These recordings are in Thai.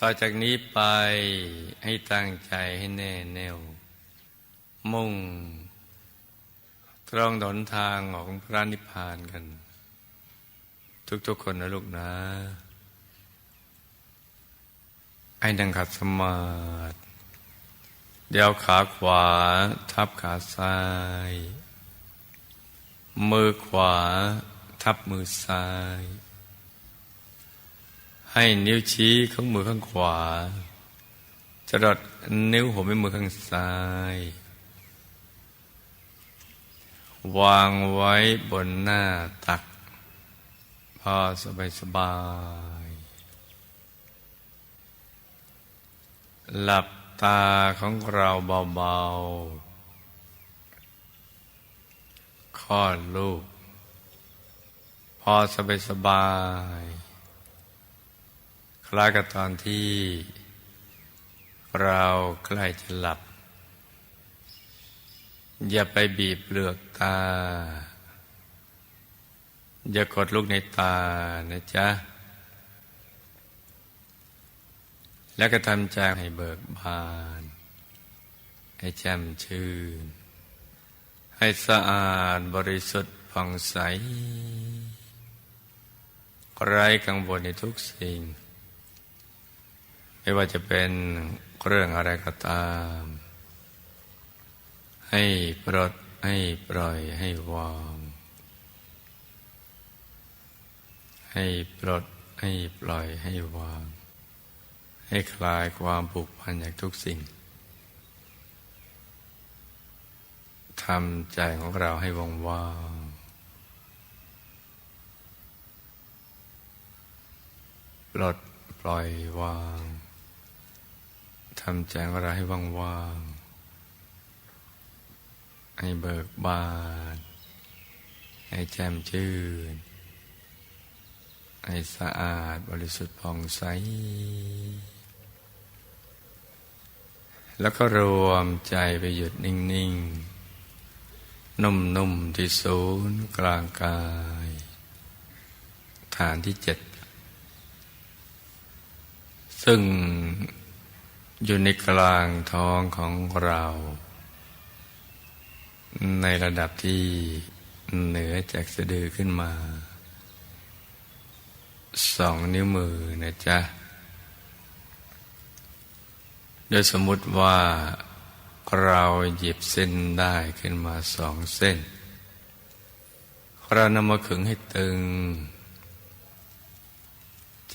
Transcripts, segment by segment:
ต่อจากนี้ไปให้ตั้งใจให้แน่แน่ว มุ่ง ตรงหนทางของพระนิพพานกัน ทุกๆคนนะลูกนะไอ้ดังขัดสมาธิเดี๋ยวขาขวา ทับขาซ้าย มือขวา ทับมือซ้าย ให้นิ้วชี้ของมือข้างขวาจะดดนิ้วหัวแม่มือข้างซ้าย วางไว้บนหน้าตัก พอสบายสบาย หลับตาของเราเบาๆคลอดลูก พอสบายสบาย คล้ายกับตอนที่เราใกล้จะหลับ อย่าไปบีบเปลือกตา อย่ากดลูกในตานะจ๊ะ แล้วก็ทำใจให้เบิกบาน ให้แจ่มชื่น ให้สะอาดบริสุทธิ์ผ่องใสไร้กังวลในทุกสิ่ง ไม่ว่าจะเป็นเรื่องอะไรก็ตาม ให้ปลดให้ปล่อยให้วางให้ปลดให้ปล่อยให้วาง ให้คลายความผูกพันจากทุกสิ่งทำใจของเราให้ว่างว่างปลดปล่อยวางำใจของเราให้ว่างว่างให้เบิกบาน ให้แจ่มชื่น ให้สะอาดบริสุทธิ์ผ่องใส แล้วก็รวมใจไปหยุดนิ่ง ๆ นุ่ม ๆ ที่ศูนย์กลางกาย ฐานที่เจ็ด ซึ่ง อยู่ในกลางท้องของเรา ในระดับที่เหนือจากสะดือขึ้นมาสองนิ้วมือนะจ๊ะ โดยสมมุติว่าเราหยิบเส้นได้ขึ้นมาสองเส้น เรานำมาขึงให้ตึง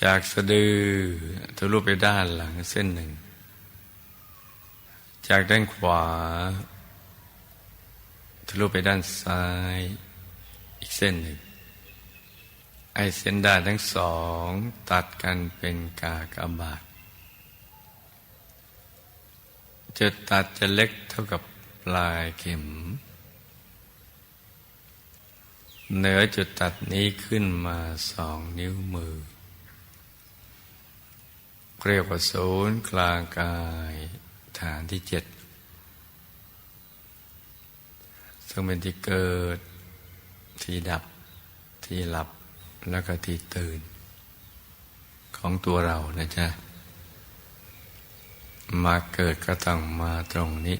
จากสะดือทะลุไปด้านหลังเส้นหนึ่ง จากด้านขวา ทะลุไปด้านซ้าย อีกเส้นหนึ่ง ไอเส้นด้านทั้งสอง ตัดกันเป็นกากบาทจุดตัดจะเล็กเท่ากับปลายเข็ม เหนือจุดตัดนี้ขึ้นมาสองนิ้วมือ เรียกว่าศูนย์กลางกาย ฐานที่เจ็ดซึ่งเป็นที่เกิดที่ดับที่หลับแล้วก็ที่ตื่น ของตัวเรานะจ๊ะมาเกิดก็ต้องมาตรงนี้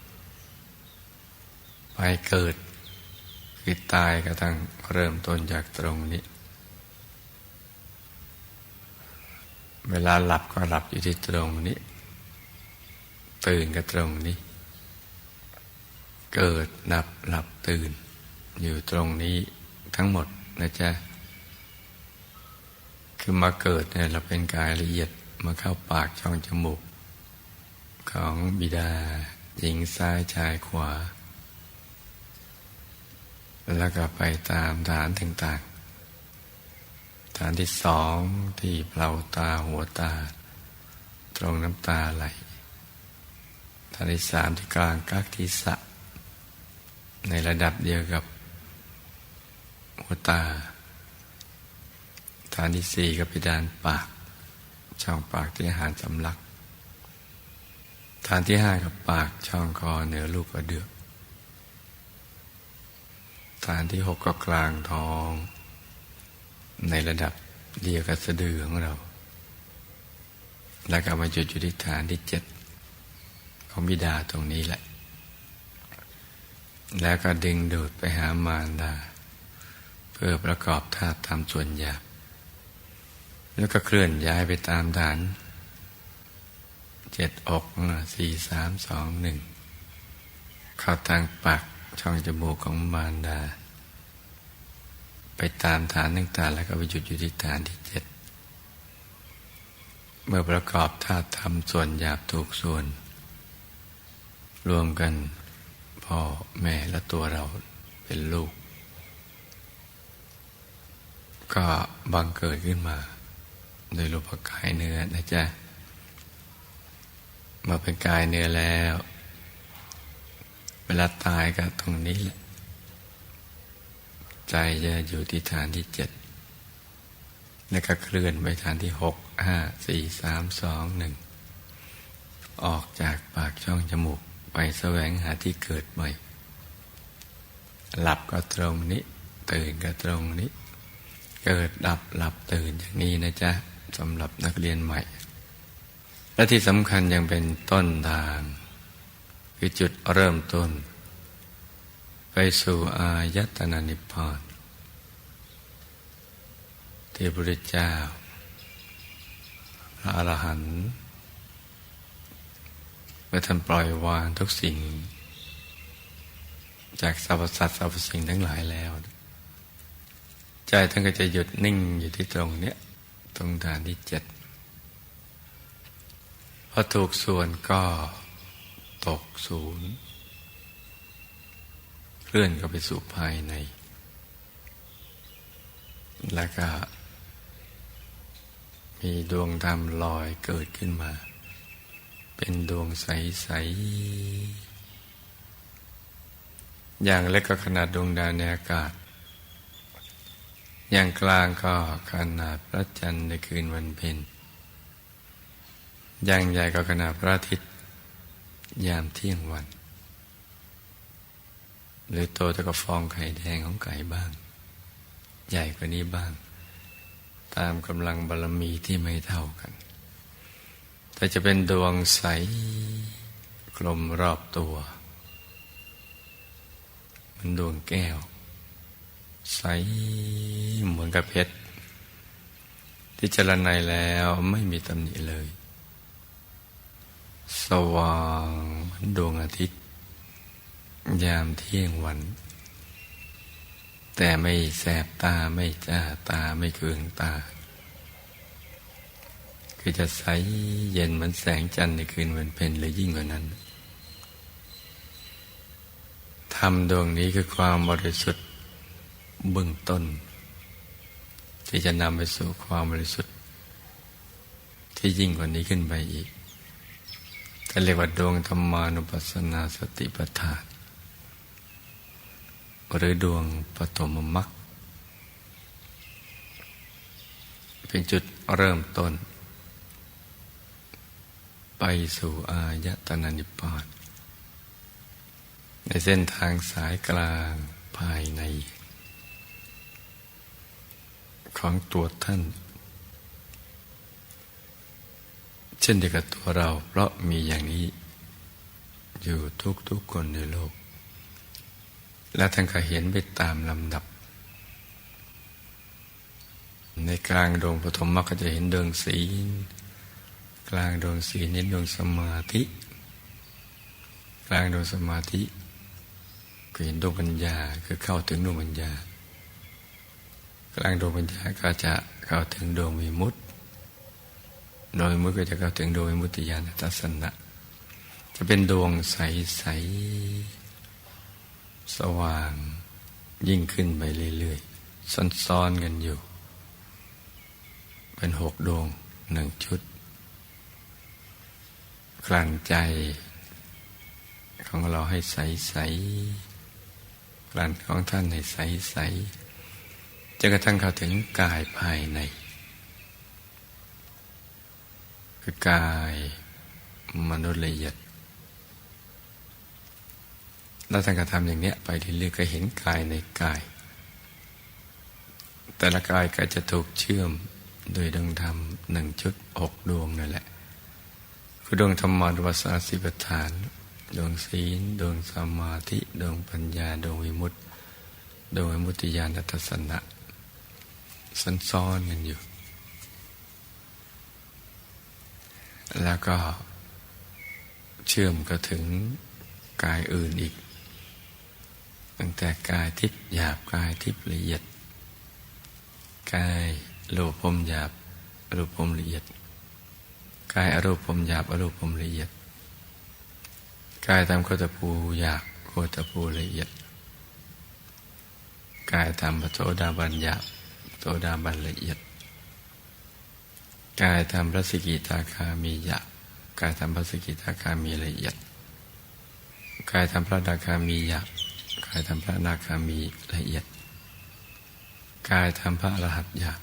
ไปเกิดคือตายก็ต้องเริ่มต้นจากตรงนี้ เวลาหลับก็หลับอยู่ที่ตรงนี้ ตื่นก็ตรงนี้ เกิดหลับหลับตื่น อยู่ตรงนี้ทั้งหมดนะจ๊ะ คือมาเกิดเนี่ยเราเป็นกายละเอียดมาเข้าปากช่องจมูก ของบิดา หญิงซ้ายชายขวา แล้วก็ไปตามฐานต่างๆ ฐานที่สองที่เปล่าตาหัวตา ตรงน้ำตาไหล ฐานที่สามที่กลางกักที่สะ ในระดับเดียวกับหัวตา ฐานที่สี่กับพิดานปาก ช่องปากที่อาหารสำลัก ฐานที่ห้ากับปากช่องคอเหนือลูกกระเดือก ฐานที่หกก็กลางท้อง ในระดับเดียวกับสะดือของเรา แล้วก็มาจุดอยู่ที่ฐานที่เจ็ด ของบิดาตรงนี้แหละ แล้วก็ดึงดูดไปหามารดา เพื่อประกอบธาตุทำส่วนหยาบแล้วก็เคลื่อนย้ายไปตามฐานเจ็ดอกสี่สามสองหนึ่งเข้าทางปากช่องจมูกของมารดา ไปตามฐานต่างๆแล้วก็ไปหยุดอยู่ที่ฐานที่เจ็ดเมื่อประกอบธาตุทำส่วนหยาบถูกส่วน รวมกันพ่อแม่และตัวเราเป็นลูก ก็บังเกิดขึ้นมา โดยรูปกายเนื้อนะจ๊ะ มาเป็นกายเนื้อแล้ว เวลาตายก็ตรงนี้แหละ ใจจะอยู่ที่ฐานที่เจ็ดแล้วก็เคลื่อนไปฐานที่หกห้าสี่สามสองหนึ่งออกจากปากช่องจมูก ไปแสวงหาที่เกิดใหม่ หลับก็ตรงนี้ ตื่นก็ตรงนี้ เกิดดับหลับตื่นอย่างนี้นะจ๊ะสำหรับนักเรียนใหม่ และที่สำคัญยังเป็นต้นทาง คือจุดเริ่มต้น ไปสู่อายตนะนิพพานที่พระเจ้าพระอรหันต์ เมื่อท่านปล่อยวางทุกสิ่ง จากสรรพสัตว์สรรพสิ่งทั้งหลายแล้ว ใจท่านก็จะหยุดนิ่งอยู่ที่ตรงเนี้ยตรงฐานที่เจ็ดพอถูกส่วนก็ตกศูนย์เคลื่อนก็ไปสู่ภายใน แล้วก็มีดวงธรรมลอยเกิดขึ้นมา เป็นดวงใส ๆ อย่างเล็กก็ขนาดดวงดาวในอากาศ อย่างกลางก็ขนาดพระจันทร์ในคืนวันเพ็ญอย่างใหญ่ก็ขนาดพระอาทิตย์ ยามเที่ยงวัน หรือโตเท่ากับฟองไข่แดงของไก่บ้าง ใหญ่กว่านี้บ้าง ตามกำลังบารมีที่ไม่เท่ากัน แต่จะเป็นดวงใสกลมรอบตัว มันดวงแก้ว ใสเหมือนกับเพชร ที่จรณัยแล้วไม่มีตำหนิเลย สว่างเหมือนดวงอาทิตย์ ยามเที่ยงวัน แต่ไม่แสบตาไม่จ้าตาไม่เคืองตา คือจะใสเย็นเหมือนแสงจันทร์ในคืนวันเพ็ญหรือยิ่งกว่านั้นทำดวงนี้คือความบริสุทธิ์เบื้องต้น ที่จะนำไปสู่ความบริสุทธิ์ ที่ยิ่งกว่านี้ขึ้นไปอีกก็เรียกว่าดวงธรรมานุปัสสนาสติปัฏฐานหรือดวงปฐมมรรคเป็นจุดเริ่มต้น ไปสู่อายตนะนิพพานในเส้นทางสายกลางภายใน ของตัวท่าน เช่นเดียวกับตัวเราเพราะมีอย่างนี้ อยู่ทุกๆคนในโลก และท่านก็เห็นไปตามลำดับ ในกลางดวงปฐมมรรคก็จะเห็นเดวงศี กลางดวงศีลนี้ดวงสมาธิ กลางดวงสมาธิก็เห็นดวงปัญญาคือเข้าถึงดวงปัญญา กลางดวงปัญญาก็จะเข้าถึงดวงมีมุตติโดยมุตก็จะเข้าถึงโดยมุติญาณทัศนะ จะเป็นดวงใสๆสว่างยิ่งขึ้นไปเรื่อยๆซ้อนๆกันอยู่ เป็นหกดวงหนึ่งชุด กลั่นใจ ของเราให้ใสๆกลั่นของท่านให้ใสๆจนกระทั่งเข้าถึงกายภายใน คือกายมนุษย์ละเอียดแล้วท่านก็ทำอย่างเนี้ยไปเรื่อยๆก็เห็นกายในกาย แต่ละกายก็จะถูกเชื่อมโดยดวงธรรมหนึ่งชุดหกดวงนั่นแหละ คือดวงธรรมะวัสสิปฐาน ดวงศีล ดวงสมาธิ ดวงปัญญา ดวงวิมุตติ ดวงวิมุตติญาณทัศนะสันซ้อนกันอยู่ แล้วก็เชื่อมก็ถึงกายอื่นอีก ตั้งแต่กายทิพย์หยาบกายทิพย์ละเอียด กายโลภมหยาบรูปพมละเอียด กายอรูปพมหยาบอรูปพมละเอียด กายตามโคตภูหยาบโคตภูละเอียด กายตามปโสดาบันหยาบโสดาบันละเอียด กายทำพระสกิทาคามีหยาบกายทำพระสกิทาคามีละเอียด กายทำพระนาคามีหยาบกายทำพระนาคามีละเอียด กายทำพระรหัตหยาบ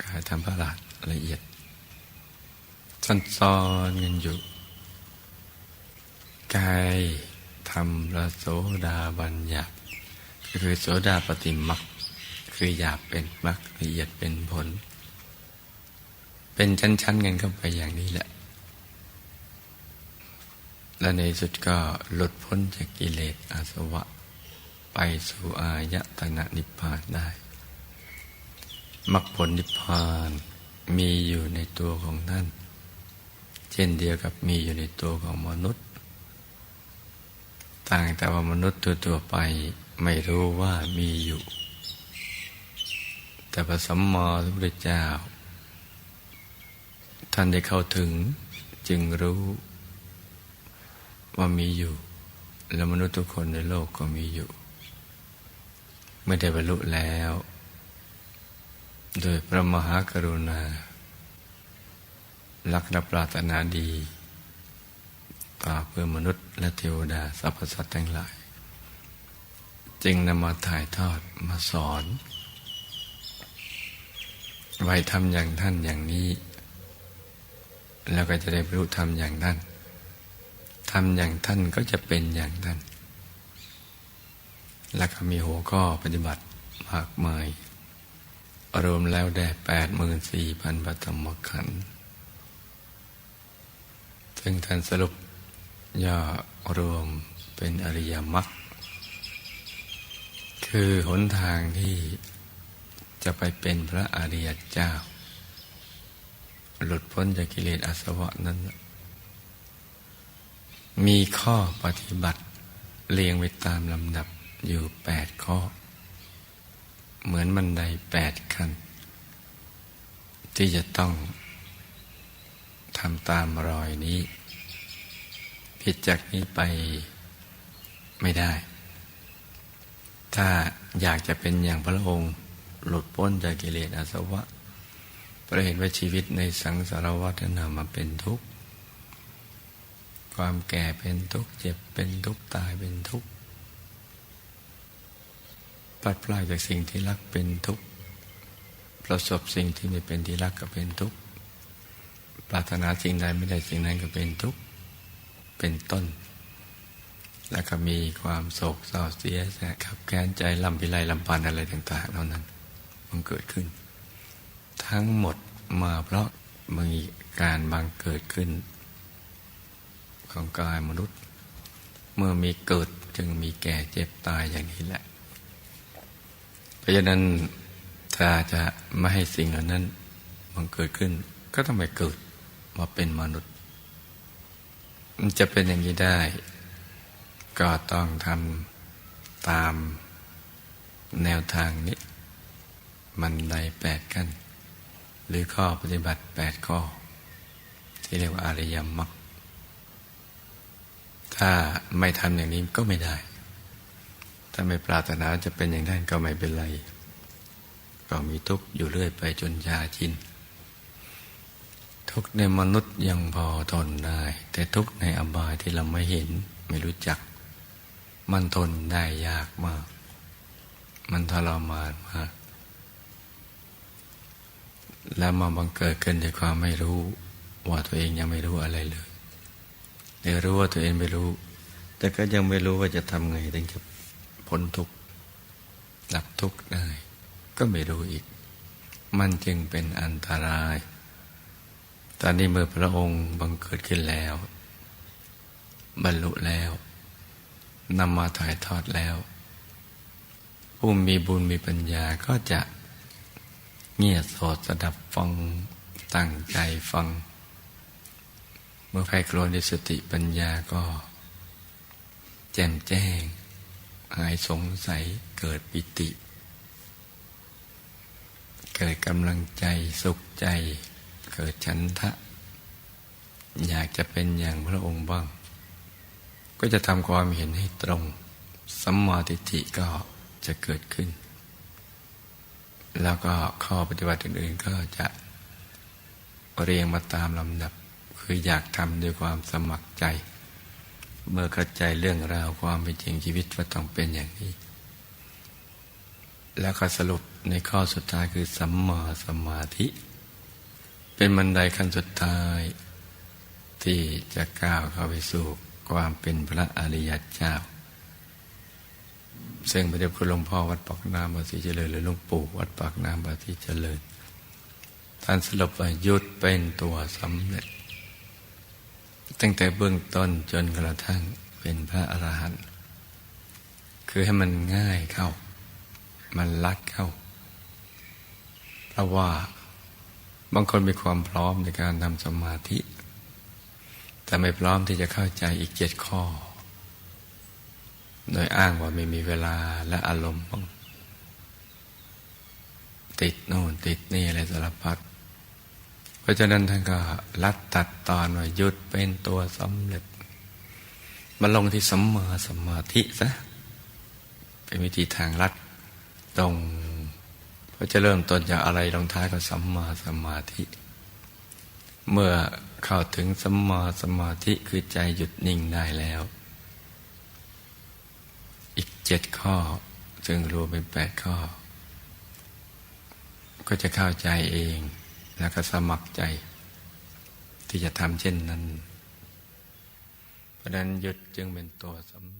กายทำพระรหัตละเอียด ซัอนซ้อนกันอยู่กายทำระโสดาบันหยาบคือโสดาปฏิมักคือหยาบเป็นมักละเอียดเป็นผล เป็นชั้นๆกันเข้าไปอย่างนี้แหละ และในสุดก็หลุดพ้นจากกิเลสอาสวะ ไปสู่อายตนะนิพพานได้มรรคผลนิพพานมีอยู่ในตัวของท่าน เช่นเดียวกับมีอยู่ในตัวของมนุษย์ ต่างแต่ว่ามนุษย์ตัวตัวไปไม่รู้ว่ามีอยู่ แต่พระสัมมาสัมพุทธเจ้า ท่านได้เข้าถึงจึงรู้ว่ามีอยู่ แล้วมนุษย์ทุกคนในโลกก็มีอยู่ ไม่ได้บรรลุแล้ว โดยพระมหากรุณา ลักนับปรารถนาดี ต่อเพื่อมนุษย์และเทวดาสรรพสัตว์ทั้งหลาย จึงนำมาถ่ายทอดมาสอนไว้ทำอย่างท่านอย่างนี้ แล้วก็จะได้รรลุธรรมอย่างท่านทำอย่างท่านก็จะเป็นอย่างท่าน แล้วก็มีหัวข้อปฏิบัติมากมายรวมแล้วได้แปดหมื่นสี่พันปฐมขันธ์ ซึ่งท่านสรุปย่อรวมเป็นอริยมรรคคือหนทางที่จะไปเป็นพระอริยเจ้า หลุดพ้นจากกิเลสอาสวะนั้น มีข้อปฏิบัติเรียงไปตามลำดับอยู่แปดข้อ เหมือนบันไดแปดขั้น ที่จะต้องำตามรอยนี้ ผิดจากนี้ไปไม่ได้ ถ้าอยากจะเป็นอย่างพระองค์หลุดพ้นจากกิเลสอาสวะประเห็นว่าชีวิตในสังสารวัฏนามาเป็นทุกข์ ความแก่เป็นทุกข์ เจ็บเป็นทุกข์ ตายเป็นทุกข์ปัดปลายจากสิ่งที่รักเป็นทุกข์ ประสบสิ่งที่ไม่เป็นที่รักก็เป็นทุกข์ ปรารถนาสิ่งใดไม่ได้สิ่งนั้นก็เป็นทุกข์เป็นต้น แล้วก็มีความโศกเศร้าเสียแสขับแค้นใจลำพิไรลำพันอะไรต่าง ๆ เหล่านั้น มันเกิดขึ้น ทั้งหมดมาเพราะมีการบังเกิดขึ้น ของกายมนุษย์ เมื่อมีเกิดจึงมีแก่เจ็บตายอย่างนี้แหละ เพราะฉะนั้นถ้าจะไม่ให้สิ่งเหล่านั้นมันเกิดขึ้น ก็ต้องไปเกิด มาเป็นมนุษย์ มันจะเป็นอย่างนี้ได้ ก็ต้องทำตามแนวทางนี้ มันได้แปดกัน หรือข้อปฏิบัติแปดข้อ ที่เรียกว่าอริยมรรคถ้าไม่ทำอย่างนี้ก็ไม่ได้ ถ้าไม่ปรารถนาจะเป็นอย่างนั้นก็ไม่เป็นไร ก็มีทุกข์อยู่เรื่อยไปจนยาชิน ทุกในมนุษย์ยังพอทนได้ แต่ทุกในอบายที่เราไม่เห็นไม่รู้จัก มันทนได้ยากมาก มันทรมานมาก แล้วมาบังเกิดขึ้นจากความไม่รู้ว่าตัวเองยังไม่รู้อะไรเลยแต่รู้ว่าตัวเองไม่รู้ แต่ก็ยังไม่รู้ว่าจะทำไงถึงจะพ้นทุกข์ดับทุกข์ได้ ก็ไม่รู้อีก มันจึงเป็นอันตราย ตอนนี้เมื่อพระองค์บังเกิดขึ้นแล้ว บรรลุแล้วนำมาถ่ายทอดแล้ว ผู้มีบุญมีปัญญาก็จะเงียบโสดสดับฟังตั้งใจฟัง เมื่อใครโครวในสติปัญญาก็ แจ่มแจ้ง หายสงสัยเกิดปิติ เกิดกำลังใจสุขใจ เกิดฉันทะ อยากจะเป็นอย่างพระองค์บ้าง ก็จะทำความเห็นให้ตรงสัมมาทิฏฐิก็จะเกิดขึ้น แล้วก็ข้อปฏิบัติอื่นๆก็จะเรียงมาตามลำดับ คืออยากทำด้วยความสมัครใจ เมื่อเข้าใจเรื่องราวความเป็นจริงชีวิตว่าต้องเป็นอย่างนี้ แล้วก็สรุปในข้อสุดท้ายคือสัมมาสมาธิ เป็นบันไดขั้นสุดท้าย ที่จะก้าวเข้าไปสู่ความเป็นพระอริยเจ้า ซึ่งพระเดชคุณหลวงพ่อวัดปากน้ำบาสีเจริญหรือหลวงปู่วัดปากน้ำบาสีเจริญท่านสรุปว่ายุดเป็นตัวสำเร็จ ตั้งแต่เบื้องต้นจนกระทั่งเป็นพระอรหันต์คือให้มันง่ายเข้า มันลัดเข้า เพราะว่า บางคนมีความพร้อมในการทำสมาธิ แต่ไม่พร้อมที่จะเข้าใจอีกเจ็ดข้อ โดยอ้างว่าไม่มีเวลาและอารมณ์บ้างติดโน่นติดนี่อะไรสารพัดเพราะฉะนั้นท่านก็ลัดตัดตอนว่าหยุดเป็นตัวสำเร็จมาลงที่สัมมาสมาธิซะเป็นวิธีทางลัดตรง เพราะจะเริ่มต้นจากอะไรลงท้ายก็สัมมาสมาธิ เมื่อเข้าถึงสัมมาสมาธิคือใจหยุดนิ่งได้แล้ว อีกเจ็ดข้อ ซึ่งรวมเป็นแปดข้อ ก็จะเข้าใจเองแล้วก็สมัครใจ ที่จะทำเช่นนั้น เพราะนั้นหยุดจึงเป็นตัวสำ